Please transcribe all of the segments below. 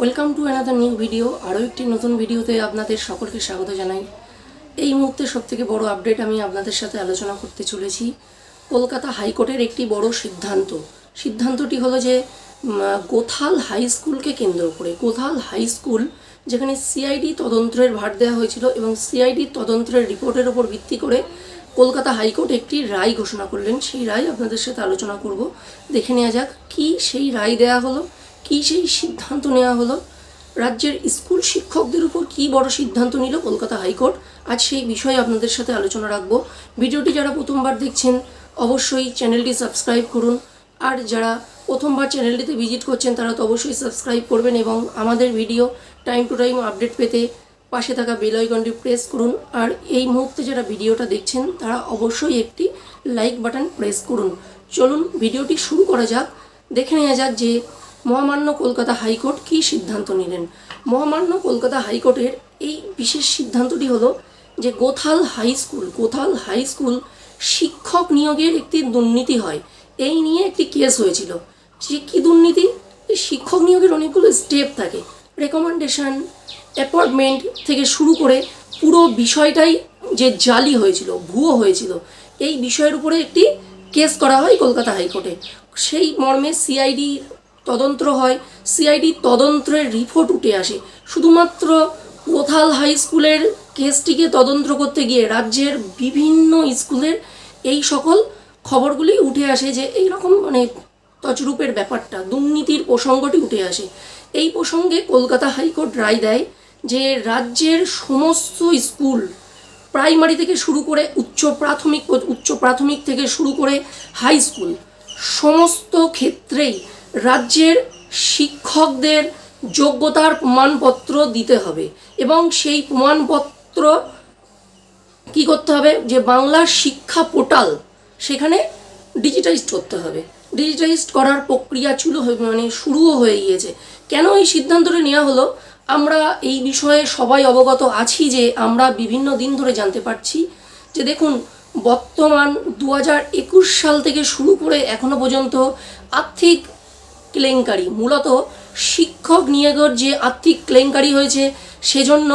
Welcome to another new video আরও একটি নতুন ভিডিওতে আপনাদের সকলকে স্বাগত জানাই। এই মুহূর্তে সবথেকে বড় আপডেট আমি আপনাদের সাথে আলোচনা করতে চলেছি। কলকাতা হাইকোর্টের একটি বড় সিদ্ধান্ত। সিদ্ধান্তটি হলো যে গোথাল হাই স্কুলকে কেন্দ্র করে, গোথাল হাই স্কুল, যেখানে সিআইডি তদন্তের ভার দেওয়া হয়েছিল এবং সিআইডি তদন্তের রিপোর্টের ওপর ভিত্তি করে কলকাতা হাইকোর্ট একটি রায় ঘোষণা করলেন। সেই রায় আপনাদের সাথে আলোচনা করব। দেখে নেওয়া যাক কি সেই রায় দেওয়া হলো। কি সেই সিদ্ধান্ত নেওয়া হলো? রাজ্যের স্কুল শিক্ষকদের উপর কি বড় সিদ্ধান্ত নিল কলকাতা হাইকোর্ট? আজ সেই বিষয়ে আপনাদের সাথে আলোচনা রাখব। ভিডিওটি যারা প্রথমবার দেখছেন, অবশ্যই চ্যানেলটি সাবস্ক্রাইব করুন। আর যারা প্রথমবার চ্যানেলটিতে ভিজিট করছেন, তারা তো অবশ্যই সাবস্ক্রাইব করবেন এবং আমাদের video time to time update পেতে পাশে থাকা বেল প্রেস করুন। আর এই মুহূর্তে যারা ভিডিওটা দেখছেন, তারা অবশ্যই একটি লাইক বাটন প্রেস করুন। চলুন, ভিডিওটি শুরু করা যাক। দেখে নেওয়া যাক যে মহামান্য কলকাতা হাইকোর্ট কী সিদ্ধান্ত নিলেন? মহামান্য কলকাতা হাইকোর্টের এই বিশেষ সিদ্ধান্তটি হলো যে Gothal high school, Gothal high school শিক্ষক নিয়োগের একটি দুর্নীতি হয়। এই নিয়ে একটি কেস হয়েছিল। যে কী দুর্নীতি? শিক্ষক নিয়োগের অনেকগুলো স্টেপ থাকে। রেকমেন্ডেশন, অ্যাপয়েন্টমেন্ট থেকে শুরু করে পুরো বিষয়টাই যে জালি হয়েছিল, ভুয়ো হয়েছিল, এই বিষয়ের উপরে একটি কেস করা হয় কলকাতা হাইকোর্টে। সেই মর্মে সিআইডি তদন্ত হয় সিআইডি তদন্তের রিপোর্ট উঠে আসে। শুধুমাত্র কোথাল হাই স্কুলের কেসটিকে তদন্ত করতে গিয়ে রাজ্যের বিভিন্ন স্কুলের এই সকল খবরগুলি উঠে আসে যে এই রকম মানে তছরূপের ব্যাপারটা, দুর্নীতির প্রসঙ্গটি উঠে আসে। এই প্রসঙ্গে কলকাতা হাইকোর্ট রায় দেয় যে রাজ্যের সমস্ত স্কুল প্রাইমারি থেকে শুরু করে উচ্চ প্রাথমিক উচ্চ প্রাথমিক থেকে শুরু করে হাই স্কুল সমস্ত ক্ষেত্রেই রাজ্যের শিক্ষকদের যোগ্যতার প্রমাণপত্র দিতে হবে এবং সেই প্রমাণপত্র কি করতে হবে? যে বাংলার শিক্ষা পোর্টাল সেখানে ডিজিটাইজড করতে হবে। ডিজিটাইজড করার প্রক্রিয়া চুলো হয়ে- মানে শুরুও হয়ে গিয়েছে। কেন এই সিদ্ধান্তটা নেওয়া হলো? আমরা এই বিষয়ে সবাই অবগত আছি যে আমরা বিভিন্ন দিন ধরে জানতে পারছি যে দেখুন, বর্তমান দু সাল থেকে শুরু করে এখনও পর্যন্ত আর্থিক কেলেঙ্কারি। মূলত শিক্ষক নিয়োগের যে আর্থিক কেলেঙ্কারি হয়েছে, সেজন্য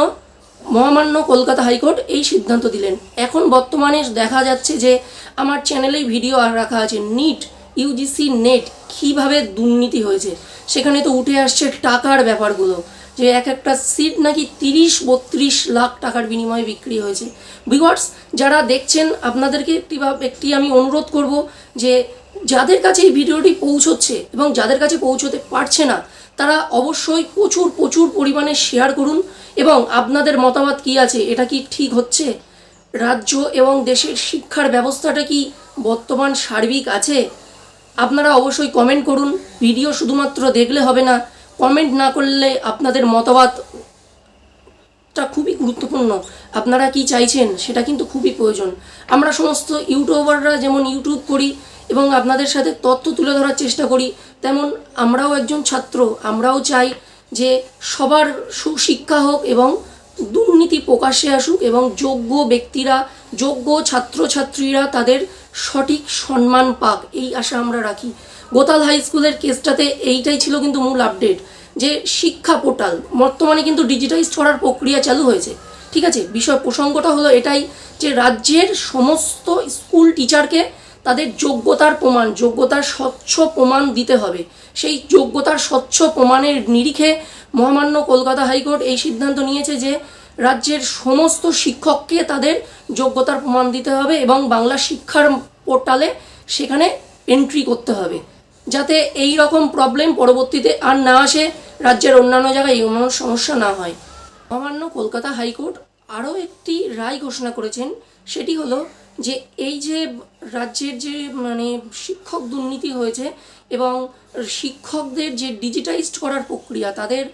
মহামান্য কলকাতা হাইকোর্ট এই সিদ্ধান্ত দিলেন। এখন বর্তমানে দেখা যাচ্ছে যে আমার চ্যানেলেই ভিডিও আর রাখা আছে, নিট, ইউজিসি নেট, কীভাবে দুর্নীতি হয়েছে। সেখানে তো উঠে আসছে টাকার ব্যাপারগুলো, যে এক একটা সিট নাকি তিরিশ, বত্রিশ লাখ টাকার বিনিময়ে বিক্রি হয়েছে। ভিউয়ার্স, যারা দেখছেন, আপনাদেরকে একটি বা একটি আমি অনুরোধ করব যে যাদের কাছে এই ভিডিওটি পৌঁছচ্ছে এবং যাদের কাছে পৌঁছতে পারছে না, তারা অবশ্যই প্রচুর প্রচুর পরিমাণে শেয়ার করুন এবং আপনাদের মতামত কি আছে, এটা কি ঠিক হচ্ছে? রাজ্য এবং দেশের শিক্ষার ব্যবস্থাটা কি বর্তমান সার্বিক আছে? আপনারা অবশ্যই কমেন্ট করুন। ভিডিও শুধুমাত্র দেখলে হবে না কমেন্ট না করলে আপনাদের মতামত টা খুবই গুরুত্বপূর্ণ। আপনারা কি চাইছেন, সেটা কিন্তু খুবই প্রয়োজন। আমরা সমস্ত ইউটিউবাররা যেমন ইউটিউব করি এবং আপনাদের সাথে তথ্য তুলে ধরার চেষ্টা করি। তেমন আমরাও একজন ছাত্র, আমরাও চাই যে সবার সুশিক্ষা হোক এবং দুর্নীতি প্রকাশ্যে আসুক এবং যোগ্য ব্যক্তিরা, যোগ্য ছাত্রছাত্রীরা তাদের সঠিক সম্মান পাক, এই আশা আমরা রাখি। গোতাল হাই স্কুলের কেসটাতে এইটাই ছিল কিন্তু মূল আপডেট, যে শিক্ষা পোর্টাল বর্তমানে কিন্তু ডিজিটাইজ করার প্রক্রিয়া চালু হয়েছে। ঠিক আছে, বিষয় প্রসঙ্গটা হলো এটাই যে রাজ্যের সমস্ত স্কুল টিচারকে তাদের যোগ্যতার প্রমাণ, যোগ্যতার স্বচ্ছ প্রমাণ দিতে হবে। সেই যোগ্যতার স্বচ্ছ প্রমাণের নিরিখে মহামান্য কলকাতা হাইকোর্ট এই সিদ্ধান্ত নিয়েছে যে, রাজ্যের সমস্ত শিক্ষককে তাদের যোগ্যতার প্রমাণ দিতে হবে এবং বাংলা শিক্ষার পোর্টালে সেখানে এন্ট্রি করতে হবে। যাতে এই রকম প্রবলেম পরবর্তীতে আর না আসে, রাজ্যের অন্যান্য জায়গায় এই এমন সমস্যা না হয়। মহামান্য কলকাতা হাইকোর্ট আরও একটি রায় ঘোষণা করেছেন, সেটি হলো যে এই যে রাজ্যের যে মানে শিক্ষক দুর্নীতি হয়েছে এবং শিক্ষকদের যে ডিজিটাইজড করার প্রক্রিয়া, তাদের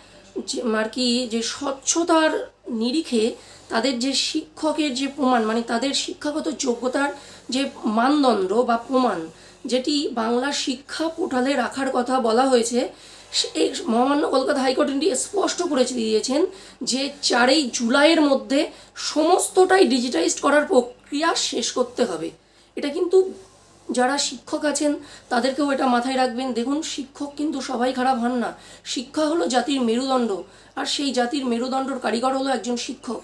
যে আর কি যে স্বচ্ছতার নিরিখে তাদের যে শিক্ষকের যে প্রমাণ মানে তাদের শিক্ষাগত যোগ্যতার যে মানদণ্ড বা প্রমাণ যেটি বাংলা শিক্ষা পোর্টালে রাখার কথা বলা হয়েছে এই মহামান্য কলকাতা হাইকোর্ট এটি স্পষ্ট করে দিয়েছেন যে চারই জুলাইয়ের মধ্যে সমস্তটাই ডিজিটাইজড করার প্রক্রিয়া শেষ করতে হবে। এটা কিন্তু যারা শিক্ষক আছেন, তাদেরকেও এটা মাথায় রাখবেন। দেখুন, শিক্ষক কিন্তু সবাই খারাপ হন না। শিক্ষা হলো জাতির মেরুদণ্ড, আর সেই জাতির মেরুদণ্ডর কারিগর হলো একজন শিক্ষক।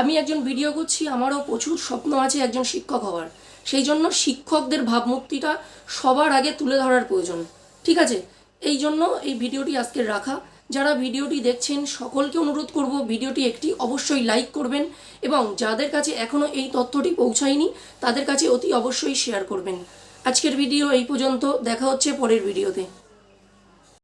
আমি একজন ভিডিও করছি, আমারও প্রচুর স্বপ্ন আছে একজন শিক্ষক হওয়ার। সেই জন্য শিক্ষকদের ভাবমূর্তিটা সবার আগে তুলে ধরার প্রয়োজন। ঠিক আছে? এই জন্য এই ভিডিওটি আজকে রাখা। যারা ভিডিওটি দেখছেন, সকলকে অনুরোধ করব ভিডিওটি একটি অবশ্যই লাইক করবেন এবং যাদের কাছে এখনও এই তথ্যটি পৌঁছায়নি, তাদের কাছে অতি অবশ্যই শেয়ার করবেন। আজকের ভিডিও এই পর্যন্ত, দেখা হচ্ছে পরের ভিডিওতে।